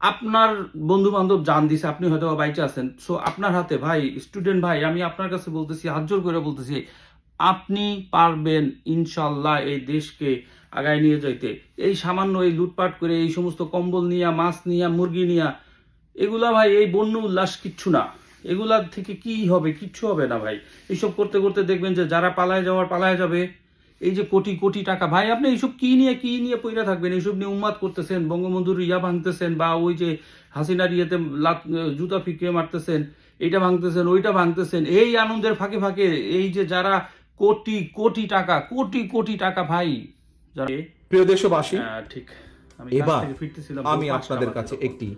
আপনার বন্ধু বান্ধব জান দিছে, আপনি হয়তো বাইচে আছেন। সো আপনার হাতে ভাই স্টুডেন্ট ভাই, আমি আপনার কাছে বলতেছি, হাত জোর করে বলতেছি, আপনি পারবেন ইনশাল্লাহ এই দেশকে আগায় নিয়ে যাইতে। এই সামান্য এই লুটপাট করে, এই সমস্ত কম্বল নিয়া, মাছ নিয়া, মুরগি নিয়া, এগুলা ভাই, এই বন্য উল্লাস কিচ্ছু না। এগুলা থেকে কি হবে? কিচ্ছু হবে না ভাই। এইসব করতে করতে দেখবেন যে যারা পালায় যাওয়ার পালায় যাবে এই যে কোটি কোটি টাকা ভাই আপনি এইসব কি নিয়ে কি নিয়ে পইরা থাকবেন এইসব নিয়ে উন্মাদ করতেছেন বঙ্গবন্ধুর ইয়া ভাঙতেছেন বা ওই যে হাসিনার ইয়েতে লাত জুতা ফিকিয়ে মারতেছেন এইটা ভাঙতেছেন ওইটা ভাঙতেছেন এই আনন্দের ফাঁকে ফাঁকে এই যে যারা কোটি কোটি টাকা কোটি কোটি টাকা ভাই যারা প্রিয় দেশবাসী ঠিক আমি এবার আমি আপনাদের কাছে। একটি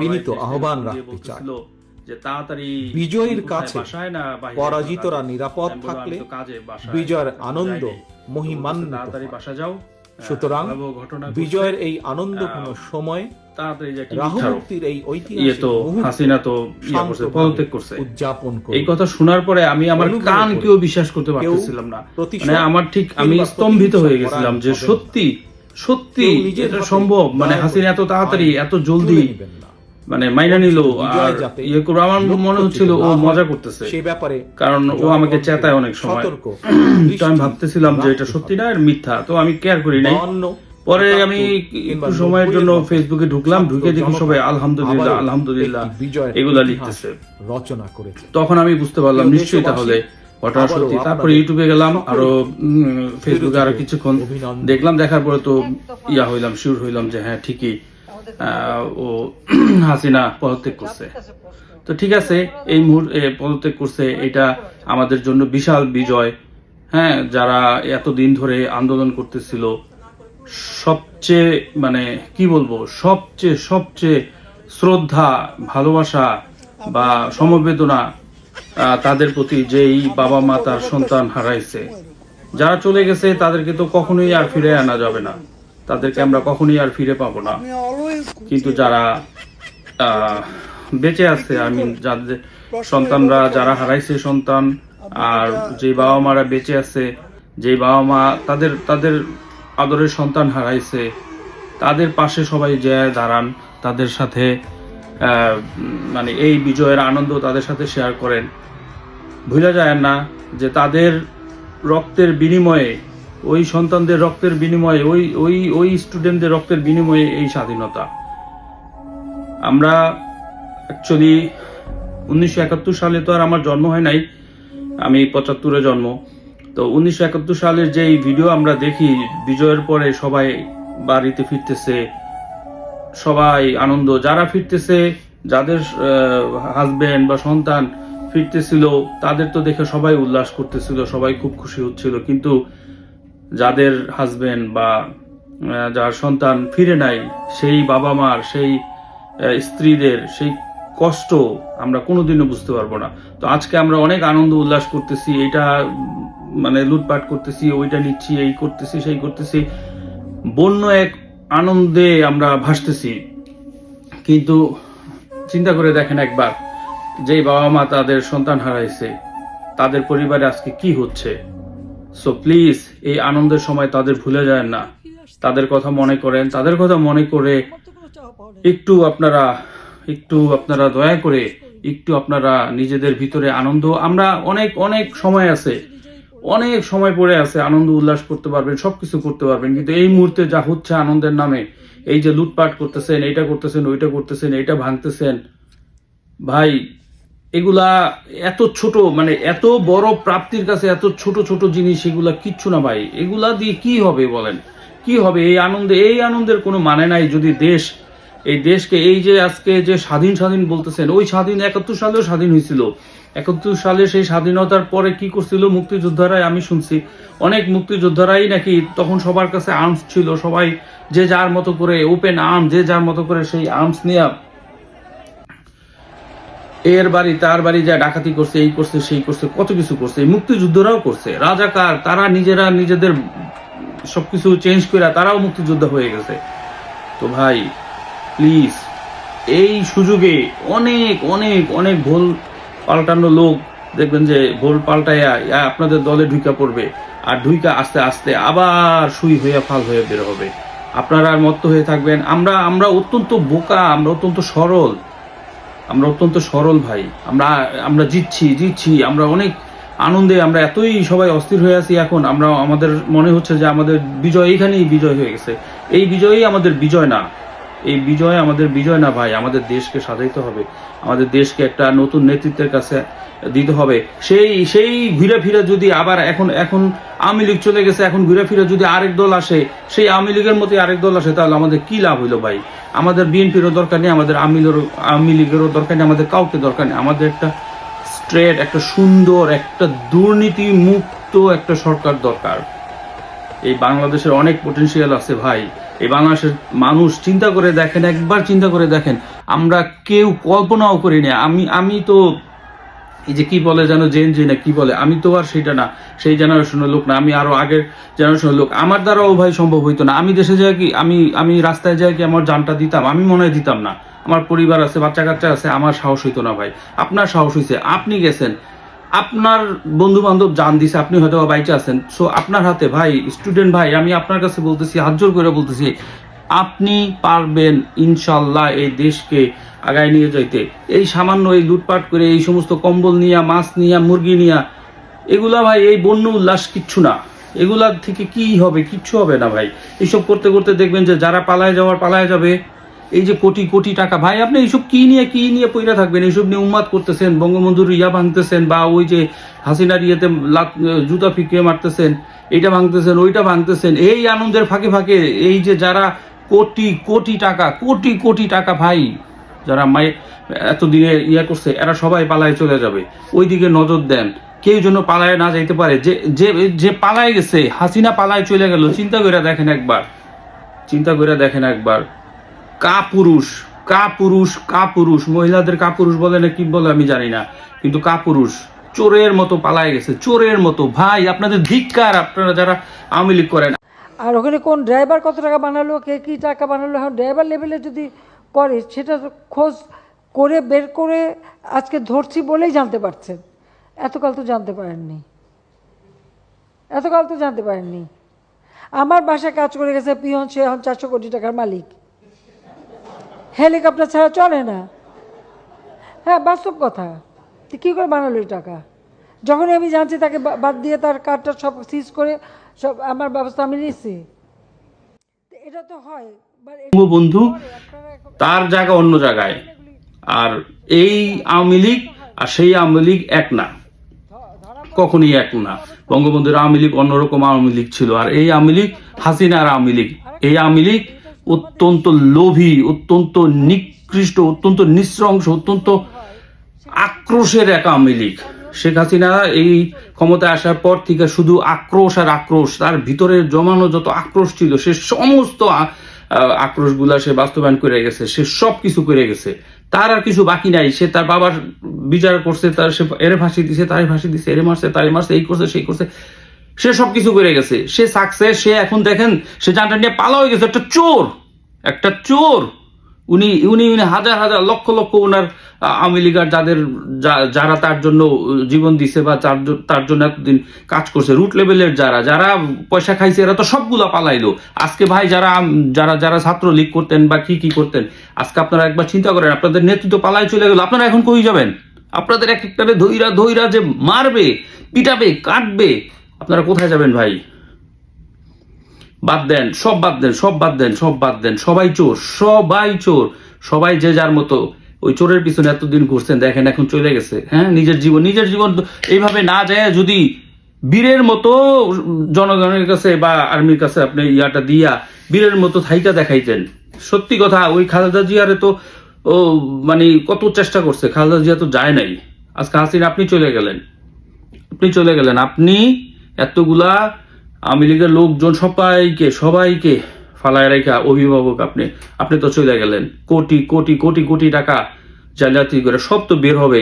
বিনীত আহ্বান রাখতে চাই যে তাড়াতাড়ি বিজয়ীর কাছে বাসায় না বাইরে? পরাজিতরা নিরাপদ থাকলে। বিজয়ের আনন্দ। মহিমান্বিত তাড়াতাড়ি বাসা যাও। হ্যাঁ, সুতরাং বিজয়ের এই আনন্দপূর্ণ সময় এই ইয়ে ঐতিহাসিক হাসিনা তো ইয়া করছে শান্তভাবে পদত্যাগ করছে। উদযাপন এই কথা শোনার পরে আমি আমার কান কেউ বিশ্বাস করতে কেউ পারতেছিলাম না। মানে আমার ঠিক আমি স্তম্ভিত হয়ে গেছিলাম যে সত্যি সত্যি এটা সম্ভব। মানে হাসিনা এত তাড়াতাড়ি এত জলদি। মানে মাইনা নিল আর ইয়ে করে আমার মনে হচ্ছিল ও মজা করতেছে। সে ব্যাপারে কারণ ও আমাকে চেতায় অনেক সময়। সতর্ক। তো আমি ভাবতেছিলাম যে এটা সত্যি না আর মিথ্যা। তো আমি কেয়ার করি নাই। পরে আমি একটু সময়ের জন্য ফেসবুকে ঢুকলাম ঢুকে দেখি সবাই আলহামদুলিল্লাহ আলহামদুলিল্লাহ এগুলা লিখতেছে। রচনা করেছে। তখন আমি বুঝতে পারলাম নিশ্চয়ই তাহলে ঘটনা সত্যি। তারপরে ইউটিউবে গেলাম আরও উম, ফেসবুকে আরও কিছুক্ষণ দেখলাম দেখার পরে তো ইয়া হইলাম শিওর হইলাম যে হ্যাঁ ঠিকই ও হাসিনা পদত্যাগ করছে। তো ঠিক আছে, এই মুহূর্তে পদত্যাগ করছে, এটা আমাদের জন্য বিশাল বিজয়। হ্যাঁ যারা এতদিন ধরে আন্দোলন করতেছিল, সবচেয়ে মানে কি বলব, সবচেয়ে সবচেয়ে শ্রদ্ধা, ভালোবাসা বা সমবেদনা তাদের প্রতি যেই বাবা মা তার সন্তান হারাইছে। যারা চলে গেছে, তাদেরকে তো কখনোই আর ফিরে আনা যাবে না। তাদেরকে আমরা কখনোই আর ফিরে পাবো না। কিন্তু যারা বেঁচে আছে আমি যাদের সন্তানরা যারা হারাইছে সন্তান আর যে বাবা মারা বেঁচে আছে যে বাবা মা তাদের তাদের আদরের সন্তান হারাইছে তাদের পাশে সবাই যায় দাঁড়ান তাদের সাথে মানে এই বিজয়ের আনন্দ তাদের সাথে শেয়ার করেন। ভুলে যায় না যে তাদের রক্তের বিনিময়ে ওই সন্তানদের রক্তের বিনিময়ে, ওই ওই ওই স্টুডেন্টদের রক্তের বিনিময়ে এই স্বাধীনতা। আমরা অ্যাকচুয়ালি উনিশশো একাত্তর সালে তো আর আমার জন্ম হয় নাই, আমি পঁচাত্তরে জন্ম। তো উনিশশো একাত্তর সালের যে ভিডিও আমরা দেখি, বিজয়ের পরে সবাই বাড়িতে ফিরতেছে, সবাই আনন্দ। যারা ফিরতেছে, যাদের হাজবেন্ড বা সন্তান ফিরতেছিল, তাদের তো দেখে সবাই উল্লাস করতেছিল, সবাই খুব খুশি হচ্ছিল। কিন্তু যাদের হাজবেন্ড বা যার সন্তান ফিরে নাই, সেই বাবা মার সেই স্ত্রীদের সেই কষ্ট আমরা কোনোদিনও বুঝতে পারব না। তো আজকে আমরা অনেক আনন্দ উল্লাস করতেছি এটা মানে লুটপাট করতেছি, ওইটা নিচ্ছি, এই করতেছি, সেই করতেছি। বন্য এক আনন্দে আমরা ভাসতেছি। কিন্তু চিন্তা করে দেখেন একবার, যেই বাবা মা তাদের সন্তান হারাইছে, তাদের পরিবারে আজকে কি হচ্ছে? সো প্লিজ এই আনন্দের সময় তাদের ভুলে যায় না। তাদের কথা মনে করেন, তাদের কথা মনে করে একটু আপনারা একটু আপনারা দয়া করে, একটু আপনারা নিজেদের ভিতরে আনন্দ। আমরা অনেক অনেক সময় আছে, অনেক সময় পড়ে আছে আনন্দ উল্লাস করতে পারবেন, সবকিছু করতে পারবেন। কিন্তু এই মুহূর্তে যা হচ্ছে আনন্দের নামে, এই যে লুটপাট করতেছেন, এইটা করতেছেন, ওইটা করতেছেন, এইটা ভাঙতেছেন, ভাই এগুলা এত ছোট মানে এত বড় প্রাপ্তির কাছে এত ছোট ছোট জিনিস এগুলা কিচ্ছু না ভাই। এগুলা দিয়ে কি হবে বলেন? কি হবে? এই আনন্দে, এই আনন্দের কোনো মানে নাই যদি দেশ, এই দেশকে, এই যে আজকে যে স্বাধীন স্বাধীন বলতেছেন, ওই স্বাধীন একাত্তর সালেও স্বাধীন হয়েছিল। একাত্তর সালে সেই স্বাধীনতার পরে কি করছিল মুক্তিযোদ্ধারাই আমি শুনছি। অনেক মুক্তিযোদ্ধারাই নাকি তখন সবার কাছে আর্মস ছিল, সবাই যে যার মতো করে ওপেন আর্ম যে যার মতো করে সেই আর্মস নিয়ে এর বাড়ি, তার বাড়ি যা ডাকাতি করছে, এই করছে, সেই করছে, কত কিছু করছে মুক্তিযুদ্ধরাও করছে। রাজাকার, তারা নিজেরা নিজেদের সবকিছু চেঞ্জ করে তারাও মুক্তিযোদ্ধা হয়ে গেছে। তো ভাই প্লিজ এই সুযোগে অনেক অনেক অনেক ভুল পাল্টানো লোক দেখবেন যে ভুল পাল্টাইয়া আপনাদের দলে ঢুকা পড়বে। আর ঢুইকা আস্তে আস্তে আবার সুই হইয়া ফাল হয়ে বের হবে। আপনারা মত্ত হয়ে থাকবেন। আমরা আমরা অত্যন্ত বোকা, আমরা অত্যন্ত সরল। আমরা অত্যন্ত সরল ভাই। আমরা আমরা জিতছি জিতছি, আমরা অনেক আনন্দে, আমরা এতই সবাই অস্থির হয়ে আছি এখন, আমরা, আমাদের মনে হচ্ছে যে আমাদের বিজয় এইখানেই বিজয় হয়ে গেছে। এই বিজয়ই আমাদের বিজয় না। এই বিজয় আমাদের বিজয় না ভাই, আমাদের দেশকে সাজাইতে হবে। আমাদের দেশকে একটা নতুন নেতৃত্বের কাছে দিতে হবে। সেই সেই ঘুরে ফিরে যদি আবার এখন এখন আওয়ামী লীগ চলে গেছে, এখন ঘুরে ফিরে যদি আরেক দল আসে, সেই আওয়ামী লীগের মতো আরেক দল আসে, তাহলে আমাদের কি লাভ হইল ভাই? আমাদের বিএনপিরও দরকার নেই, আমাদের আওয়ামী আওয়ামী লীগেরও দরকার নেই, আমাদের কাউকে দরকার নেই। আমাদের একটা স্ট্রেট, একটা সুন্দর, একটা দুর্নীতি মুক্ত একটা সরকার দরকার। এই বাংলাদেশের অনেক পটেনশিয়াল আছে ভাই। এই বাংলাদেশের মানুষ চিন্তা করে দেখেন, একবার চিন্তা করে দেখেন, আমরা কেউ কল্পনাও করি না। আমি আমি তো এই যে কি বলে যেন জেন জি না, কি বলে? আমি তো আর সেটা না, সেই জেনারেশনের লোক না, আমি আরও আগের জেনারেশনের লোক। আমার দ্বারাও ভাই সম্ভব হইতো না। আমি দেশে যাই কি, আমি আমি রাস্তায় যাই কি আমার জানটা দিতাম? আমি মনে দিতাম না। আমার পরিবার আছে বাচ্চা কাচ্চা আছে, আমার সাহস হইতো না ভাই। আপনার সাহস হইছে, আপনি গেছেন। আপনার বন্ধু বান্ধব জান দিছে, আপনি হয়তো বাইচে আছেন। সো আপনার হাতে ভাই স্টুডেন্ট ভাই, আমি আপনার কাছে বলতেছি, হাত জোর করে বলতেছি, আপনি পারবেন ইনশাল্লাহ এই দেশকে আগায় নিয়ে যাইতে। এই সামান্য এই লুটপাট করে, এই সমস্ত কম্বল নিয়া, মাছ নিয়া, মুরগি নিয়া, এগুলা ভাই, এই বন্য উল্লাস কিচ্ছু না। এগুলা থেকে কি হবে? কিচ্ছু হবে না ভাই। এইসব করতে করতে দেখবেন যে যারা পালায় যাওয়ার পালায় যাবে এই যে কোটি কোটি টাকা, ভাই, আপনি এইসব কি নিয়ে কি নিয়ে পইরা থাকবেন? এইসব নিয়ে উন্মাদ করতেছেন, বঙ্গবন্ধুর ইয়া ভাঙতেছেন, বা ওই যে হাসিনার ইয়েতে লাত- জুতা ফিকিয়ে মারতেছেন, এইটা ভাঙতেছেন, ওইটা ভাঙতেছেন, এই আনন্দের ফাঁকে ফাঁকে, এই যে যারা কোটি কোটি টাকা, কোটি কোটি টাকা, ভাই, যারা মাই এতদিনে ইয়া করছে, এরা সবাই পালায় চলে যাবে। ওই দিকে নজর দেন, কেউ যেন পালায় না যাইতে পারে। যে যে যে পালায় গেছে, হাসিনা পালায় চলে গেল, চিন্তা করে দেখেন একবার, চিন্তা করে দেখেন একবার। কা পুরুষ কা পুরুষ কা পুরুষ মহিলাদের কা পুরুষ বলে না কি বলে আমি জানি না। কিন্তু কা পুরুষ চোরের মতো পালায় গেছে, চোরের মতো। ভাই, আপনাদের ধিক্কার, আপনারা যারা আওয়ামী লীগ করেন। আর ওখানে কোন ড্রাইভার কত টাকা বানালো, কে কী টাকা বানালো, এখন ড্রাইভার লেভেলে যদি করে সেটা খোঁজ করে বের করে আজকে ধরছি বলেই জানতে পারছেন। এতকাল তো জানতে পারেননি। এতকাল তো জানতে পারেননি। আমার বাসায় কাজ করে গেছে পিয়ন, সে এখন চারশো কোটি টাকার মালিক। হেলিকপ্টার ছাড়া চলে না। হ্যাঁ বাস্তব কথা। তো কী করে বানালো এই টাকা? যখনই আমি জানছি তাকে বাদ দিয়ে তার কার্ডটা সব সিজ করে সব আমার ব্যবস্থা আমি নিচ্ছি এটা তো হয় বঙ্গবন্ধু তার জায়গা অন্য জায়গায়। আর এই আওয়ামী লীগ আর সেই আওয়ামী লীগ এক না। কখনই এক না। বঙ্গবন্ধুর আওয়ামী লীগ অন্যরকম আওয়ামী লীগ ছিল। আর এই আওয়ামী লীগ হাসিনার আওয়ামী লীগ। এই আওয়ামী লীগ অত্যন্ত লোভী, অত্যন্ত নিকৃষ্ট, অত্যন্ত নৃশংস, অত্যন্ত আক্রোশের এক আওয়ামী লীগ। শেখ হাসিনা এই ক্ষমতায় আসার পর থেকে শুধু আক্রোশ আর আক্রোশ, তার ভিতরে জমানো যত আক্রোশ ছিল, সে সমস্ত আক্রোশগুলা সে বাস্তবায়ন করে গেছে, সে সব কিছু করে গেছে। তার আর কিছু বাকি নাই, সে তার বাবার বিচার করছে, তার সে এরে ফাঁসি দিছে তারে ফাঁসি দিছে এরে মারছে তারে মারছে, এই করছে, সেই করছে। সে সব কিছু করে গেছে। সে সাকসেস সে এখন দেখেন, সে জানটা নিয়ে পালা হয়ে গেছে। একটা চোর একটা চোর। উনি উনি উনি হাজার হাজার, লক্ষ লক্ষ ওনার আওয়ামী লীগার যাদের যারা তার জন্য জীবন দিছে বা তার জন্য এতদিন কাজ করছে রুট লেভেলের যারা যারা পয়সা খাইছে, এরা তো সবগুলা পালাইলো। আজকে ভাই যারা যারা যারা ছাত্র লীগ করতেন বা কি কি করতেন, আজকে আপনারা একবার চিন্তা করেন, আপনাদের নেতৃত্ব পালাই চলে গেল, আপনারা এখন কই যাবেন? আপনাদের এক একটারে ধৈরা ধৈরা যে মারবে, পিটাবে, কাটবে আপনারা কোথায় যাবেন ভাই? বাদ দেন, সব বাদ দেন, সব বাদ দেন, সব বাদ দেন। সবাই চোর সবাই চোর। সবাই যে যার মতো। ওই চোরের পিছনে এতদিন ঘুরছেন, দেখেন এখন চলে গেছে। হ্যাঁ নিজের জীবন নিজের জীবন এইভাবে না যায় যদি বীরের মতো জনগণের কাছে বা আর্মির কাছে আপনি ইয়াটা দিয়া বীরের মতো থাইকা দেখাইতেন। সত্যি কথা, ওই খালেদা জিয়ারে তো, ও মানে কত চেষ্টা করছে, খালেদা জিয়া তো যায় নাই। আজকে হাসিনা, আপনি চলে গেলেন। আপনি চলে গেলেন। আপনি এতগুলা আওয়ামী লীগের লোকজন সবাইকে সবাইকে ফালায় রেখা অভিভাবক আপনি আপনি তো চলে গেলেন। কোটি কোটি কোটি কোটি টাকা জালিয়াতি করে সব তো বের হবে।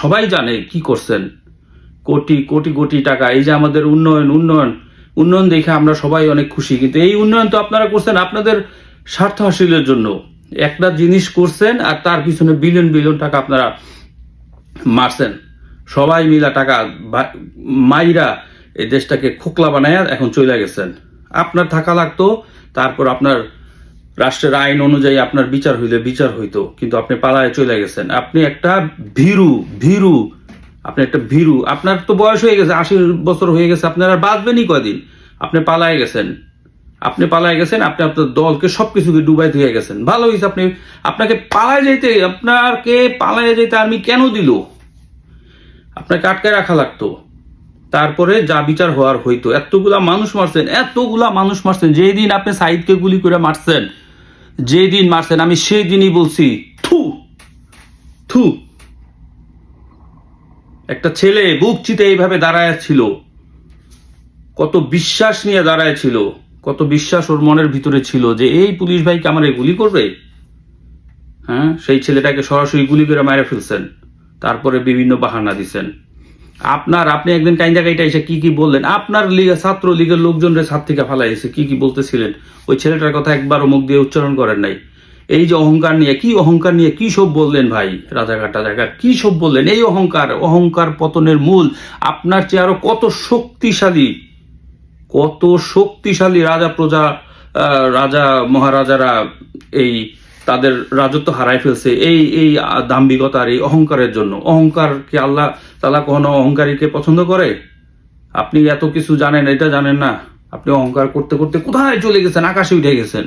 সবাই জানে কি করছেন। কোটি কোটি কোটি টাকা, এই যে আমাদের উন্নয়ন উন্নয়ন উন্নয়ন দেখে আমরা সবাই অনেক খুশি। কিন্তু এই উন্নয়ন তো আপনারা করছেন আপনাদের স্বার্থ হাসিলের জন্য। একটা জিনিস করছেন আর তার পিছনে বিলিয়ন বিলিয়ন টাকা আপনারা মারছেন। সবাই মিলা টাকা মাইরা এই দেশটাকে খোকলা বানায় এখন চলে গেছেন। আপনার থাকা লাগতো, তারপর আপনার রাষ্ট্রের আইন অনুযায়ী আপনার বিচার হইলে বিচার হইতো, কিন্তু আপনি পালায় চলে গেছেন। আপনি একটা ভীরু ভীরু, আপনি একটা ভীরু। আপনার তো বয়স হয়ে গেছে, আশি বছর হয়ে গেছে, আপনার আর বাঁচবেনই কদিন আপনি পালায় গেছেন। আপনি পালায় গেছেন, আপনি আপনার দলকে সবকিছুকে ডুবাই দিয়ে গেছেন। ভালো হয়েছে আপনি, আপনাকে পালায় যেতে আপনাকে পালায় যেতে আর্মি কেন দিল? আপনাকে আটকায় রাখা লাগতো। তারপরে যা বিচার হওয়ার হইতো। এতগুলা মানুষ মারছেন, এতগুলা মানুষ মারছেন। যেই দিন আপনি সাইদকে গুলি করে মারছেন যেই দিন মারছেন, আমি সেই দিনই বলছি, থু থু। একটা ছেলে বুক চিতে এইভাবে দাঁড়ায় ছিল, কত বিশ্বাস নিয়ে দাঁড়ায় ছিল, কত বিশ্বাস ওর মনের ভিতরে ছিল যে এই পুলিশ ভাইকে আমার গুলি করবে? হ্যাঁ সেই ছেলেটাকে সরাসরি গুলি করে মেরে ফেলছেন, তারপরে বিভিন্ন বাহানা দিছেন। আপনার, আপনি একদিন কাইন্দা কাইটা এসে কি কি বললেন? আপনার ছাত্র লীগের লোকজনের ছাদ থেকে ফালাইছে কি কি বলতেছিলেন? ওই ছেলেটার কথা একবারও মুখ দিয়ে উচ্চারণ করেন নাই। এই যে অহংকার নিয়ে, কি অহংকার নিয়ে, কি সব বললেন ভাই? রাজাঘাট রাজাঘাট কি সব বললেন? এই অহংকার অহংকার পতনের মূল, আপনার চেয়ে আরও কত শক্তিশালী কত শক্তিশালী রাজা প্রজা রাজা, মহারাজারা এই তাদের রাজত্ব হারাই ফেলছে, এই এই দাম্ভিকতার, এই অহংকারের জন্য। অহংকার কি আল্লাহ তালা কখনো অহংকারীকে পছন্দ করে? আপনি এত কিছু জানেন, এটা জানেন না। আপনি অহংকার করতে করতে কোথায় চলে গেছেন? আকাশে উঠে গেছেন।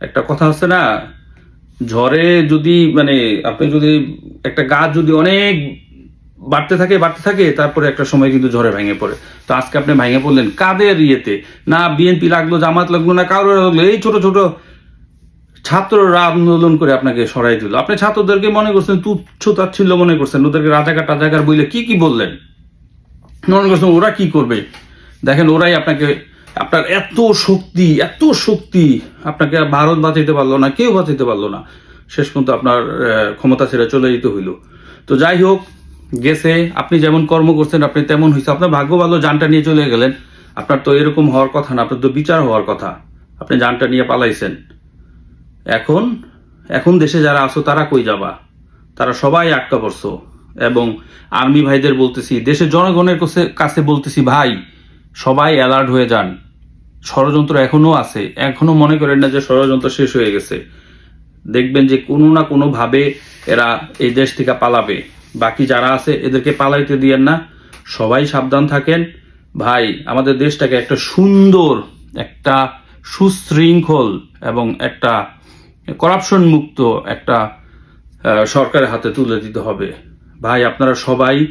একটা কথা আছে না, ঝড়ে যদি মানে আপনি যদি একটা গাছ যদি অনেক বাড়তে থাকে বাড়তে থাকে, তারপরে একটা সময় কিন্তু ঝড়ে ভেঙে পড়ে। তো আজকে আপনি ভেঙে পড়লেন কাদের ইয়েতে? না, বিএনপি লাগল, জামাত লাগল, না কারোর লাগল? এই ছোট ছোট ছাত্ররা আন্দোলন করে আপনাকে সরাই দিল। আপনি ছাত্রদেরকে মনে করছেন তুচ্ছ তাচ্ছিল্য মনে করছেন, ওদেরকে রাজাকার টাজাকার বইলে কি কি বললেন? মনে করছেন ওরা কি করবে? দেখেন ওরাই আপনাকে, আপনার এত শক্তি এত শক্তি আপনাকে ভারত বাঁচাইতে পারল না, কেউ বাঁচাইতে পারল না। শেষ পর্যন্ত আপনার ক্ষমতা ছেড়ে চলে যেতে হইল। তো যাই হোক, গেছে, আপনি যেমন কর্ম করছেন, আপনি তেমন হয়েছে আপনার ভাগ্য ভালো, যানটা নিয়ে চলে গেলেন। আপনার তো এরকম হওয়ার কথা না, আপনার তো বিচার হওয়ার কথা। আপনি যানটা নিয়ে পালাইছেন। এখন এখন দেশে যারা আছো, তারা কই যাবা? তারা সবাই আটকা পড়ছো। এবং আর্মি ভাইদের বলতেছি দেশের জনগণের কাছে- বলতেছি, ভাই, সবাই অ্যালার্ট হয়ে যান। ষড়যন্ত্র এখনও আছে। এখনও মনে করেন না যে ষড়যন্ত্র শেষ হয়ে গেছে। দেখবেন যে কোনো না কোনো ভাবে এরা এই দেশ থেকে পালাবে। বাকি যারা আছে, এদেরকে পালাইতে দিয়েন না। সবাই সাবধান থাকেন। ভাই, আমাদের দেশটাকে একটা সুন্দর, একটা সুশৃঙ্খল এবং একটা করাপশন মুক্ত একটা সরকারের হাতে তুলে দিতে হবে। ভাই, আপনারা সবাই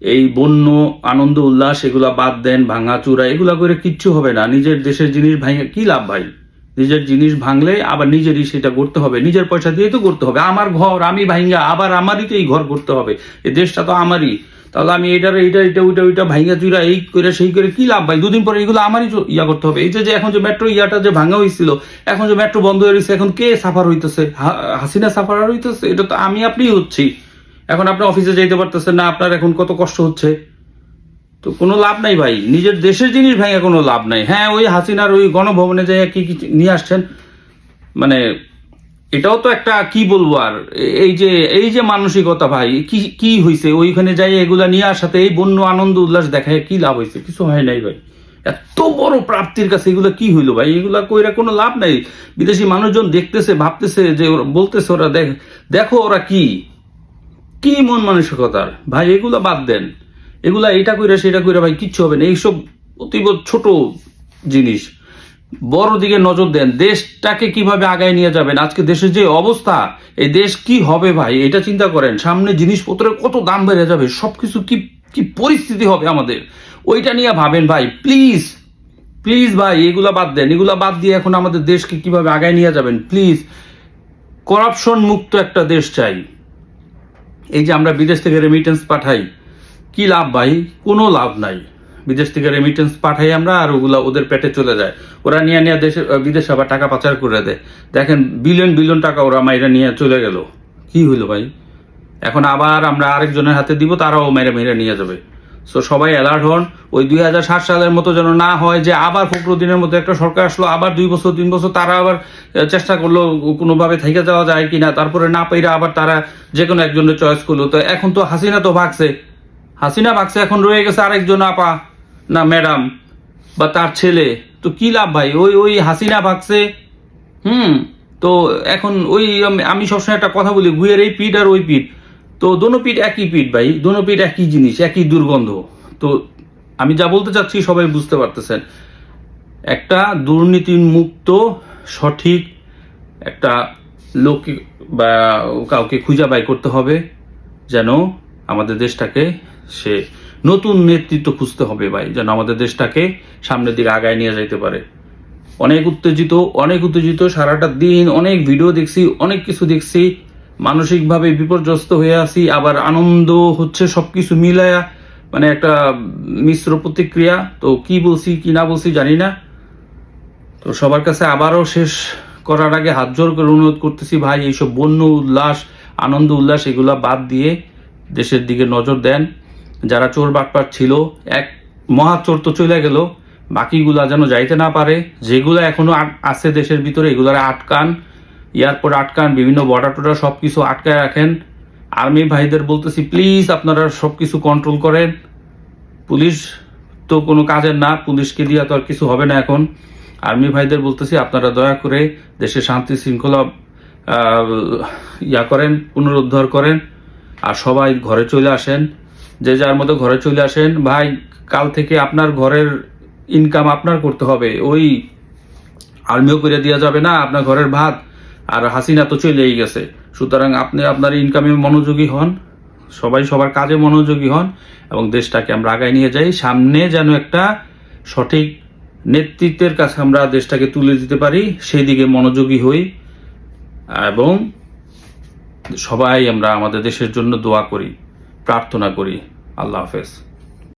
এই বন্য, আনন্দ, উল্লাস, এগুলা বাদ দেন, ভাঙা চূড়া এগুলা করে কিচ্ছু হবে না। নিজের দেশের জিনিস ভাঙে কি লাভ ভাই? নিজের জিনিস ভাঙলে আবার নিজেরই সেটা করতে হবে। নিজের পয়সা দিয়ে তো করতে হবে। আমার ঘর আমি ভাঙ্গা আবার আমারই তো এই ঘর করতে হবে। এই দেশটা তো আমারই। তাহলে আমি এটার এইটা এটা ওইটা ওইটা ভাঙ্গা চুরা এই করে, সেই করে কি লাভ ভাই? দুদিন পরে এগুলো আমারই ইয়া করতে হবে। এই যে এখন যে মেট্রো ইয়াটা যে ভাঙা হয়েছিল এখন যে মেট্রো বন্ধ হয়ে গেছে এখন কে সাফার হইতেছে? হাসিনা সাফার হইতেছে? এটা তো আমি আপনি হচ্ছি। এখন আপনি অফিসে যেতে পারতেছেন না, আপনার এখন কত কষ্ট হচ্ছে? তো কোনো লাভ নাই ভাই। নিজের দেশের জিনিস ভেঙে কোনো লাভ নাই। হ্যাঁ ওই হাসিনার ওই গণভবনে যাই কি কি নিয়ে আসছেন? মানে এটাও তো একটা, কি বলব আর, এই যে এই যে মানসিকতা ভাই, কি কি হয়েছে ওইখানে যাই এগুলা নিয়ে আসাতে এই বন্য আনন্দ উল্লাস দেখায় কি লাভ হয়েছে কিছু হয় নাই ভাই। এত বড় প্রাপ্তির কাছে এগুলা কি হইল ভাই? এগুলা কইরা কোনো লাভ নাই। বিদেশি মানুষজন দেখতেছে, ভাবতেছে যে ওরা, বলতেছে ওরা, দেখ, দেখো ওরা কি। কি মন মানসিকতার? ভাই, এগুলা বাদ দেন। এগুলা এটা কইরা, সেটা কইরা ভাই, কিচ্ছু হবে না। এইসব অতীব ছোট জিনিস। বড় দিকে নজর দেন। দেশটাকে কীভাবে আগায় নিয়ে যাবেন? আজকে দেশের যে অবস্থা, এই দেশ কি হবে ভাই? এটা চিন্তা করেন। সামনে জিনিসপত্রের কত দাম বেড়ে যাবে? সবকিছু কি কি পরিস্থিতি হবে আমাদের? ওইটা নিয়ে ভাবেন ভাই। প্লিজ প্লিজ ভাই, এগুলা বাদ দেন। এগুলা বাদ দিয়ে এখন আমাদের দেশকে কীভাবে আগায় নিয়ে যাবেন? প্লিজ করাপশন মুক্ত একটা দেশ চাই। এই যে আমরা বিদেশ থেকে রেমিটেন্স পাঠাই, কি লাভ ভাই? কোনো লাভ নাই। বিদেশ থেকে রেমিটেন্স পাঠাই আমরা আর ওগুলা ওদের পেটে চলে যায়। ওরা নিয়ে নিয়ে দেশে বিদেশে আবার টাকা পাচার করে দেয়। দেখেন বিলিয়ন বিলিয়ন টাকা ওরা মাইরা নিয়ে চলে গেল। কি হইল ভাই? এখন আবার আমরা আরেকজনের হাতে দিব, তারাও মেরে মেরে নিয়ে যাবে। সো সবাই অ্যালার্ট হন, ওই দুই হাজার সাত সালের মতো যেন না হয় যে আবার ফখরুদ্দিনের মতো একটা সরকার আসলো, আবার দুই বছর, তিন বছর তারা আবার চেষ্টা করল কোনোভাবে থেকে যাওয়া যায় কিনা, তারপরে না পাইরা আবার তারা যে কোনো একজনের চয়েস করল। তো এখন তো হাসিনা তো ভাগছে। হাসিনা ভাগছে, এখন রয়ে গেছে আরেকজন আপা। না ম্যাডাম বা তার ছেলে, তো কি লাভ ভাই? ওই ওই হাসিনা ভাগছে। হুম, তো এখন ওই আম- সবসময় একটা কথা বলি গুয়ের এই পিঠ আর ওই পিঠ। তো দোনো পিঠ একই পিঠ ভাই, দোনো পিঠ একই জিনিস, একই দুর্গন্ধ। তো আমি যা বলতে চাচ্ছি সবাই বুঝতে পারতেছেন। একটা দুর্নীতি মুক্ত সঠিক একটা লোক বা কাউকে খুঁজে বাই করতে হবে, যেন আমাদের দেশটাকে সে নতুন নেতৃত্ব খুঁজতে হবে ভাই, যেন আমাদের দেশটাকে সামনের দিকে আগায় নিয়ে যাইতে পারে। অনেক উত্তেজিত অনেক উত্তেজিত, সারাটা দিন অনেক ভিডিও দেখছি, অনেক কিছু দেখছি। মানসিকভাবে বিপর্যস্ত হয়ে আছি, আবার আনন্দ হচ্ছে সবকিছু মিলায়া মানে একটা মিশ্র প্রতিক্রিয়া। তো কি বলছি, কি না বলছি জানি না। তো সবার কাছে আবারও শেষ করার আগে হাত জোর করে অনুরোধ করতেছি ভাই, এইসব বন্য উল্লাস, আনন্দ উল্লাস, এগুলা বাদ দিয়ে দেশের দিকে নজর দেন। যারা চোর বাটপাট ছিল, এক মহা চোর তো চলে গেল, বাকিগুলা যেন যাইতে না পারে, যেগুলো এখনও আট- আছে দেশের ভিতরে, এগুলার আটকান এয়ারপোর্ট আটকান, বিভিন্ন বর্ডার টর্ডার সব কিছু আটকায় রাখেন। আর্মি ভাইদের বলতেছি প্লিজ আপনারা সব কিছু কন্ট্রোল করেন। পুলিশ তো কোনো কাজের না, পুলিশকে দিয়ে তো আর কিছু হবে না এখন। আর্মি ভাইদের বলতেছি, আপনারা দয়া করে দেশের শান্তি শৃঙ্খলা ইয়া করেন, পুনরুদ্ধার করেন, আর সবাই ঘরে চলে আসেন। যে যার মতো ঘরে চলে আসেন, ভাই, কাল থেকে আপনার ঘরের ইনকাম আপনার করতে হবে। ওই আর্মিও করে দেওয়া যাবে না, আপনার ঘরের ভাত। আর হাসিনা তো চলেই গেছে। সুতরাং আপনি আপনার ইনকামে মনোযোগী হন। সবাই সবার কাজে মনোযোগী হন এবং দেশটাকে আমরা আগায় নিয়ে যাই। সামনে যেন একটা সঠিক নেতৃত্বের কাছে আমরা দেশটাকে তুলে দিতে পারি, সেই দিকে মনোযোগী হই এবং সবাই আমরা আমাদের দেশের জন্য দোয়া করি। প্রার্থনা করি। আল্লাহ হাফেজ।